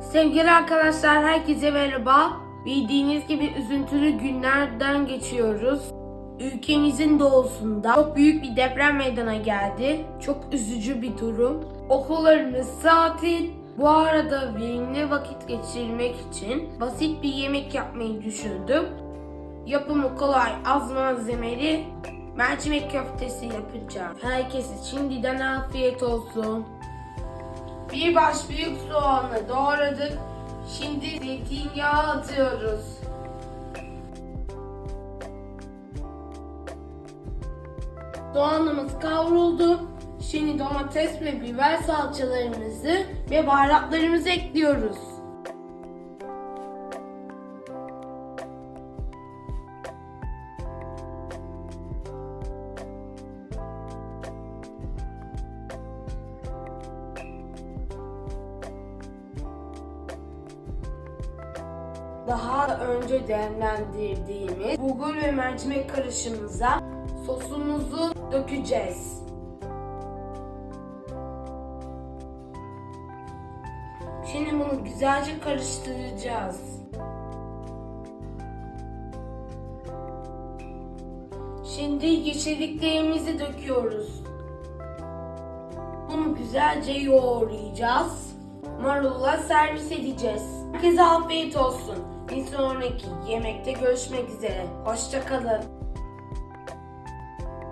Sevgili arkadaşlar herkese merhaba. Bildiğiniz gibi üzüntülü günlerden geçiyoruz. Ülkemizin doğusunda çok büyük bir deprem meydana geldi. Çok üzücü bir durum. Okullarımız tatil. Bu arada verimli vakit geçirmek için basit bir yemek yapmayı düşündüm. Yapımı kolay, az malzemeli mercimek köftesi yapacağım. Herkese şimdiden afiyet olsun. Bir baş büyük soğanı doğradık. Şimdi zeytinyağı atıyoruz. Soğanımız kavruldu. Şimdi domates ve biber salçalarımızı ve baharatlarımızı ekliyoruz. Daha önce demlendirdiğimiz bulgur ve mercimek karışımımıza sosumuzu dökeceğiz. Şimdi bunu güzelce karıştıracağız. Şimdi yeşilliklerimizi döküyoruz. Bunu güzelce yoğuracağız. Marulla servis edeceğiz. Herkese afiyet olsun. Bir sonraki yemekte görüşmek üzere. Hoşçakalın.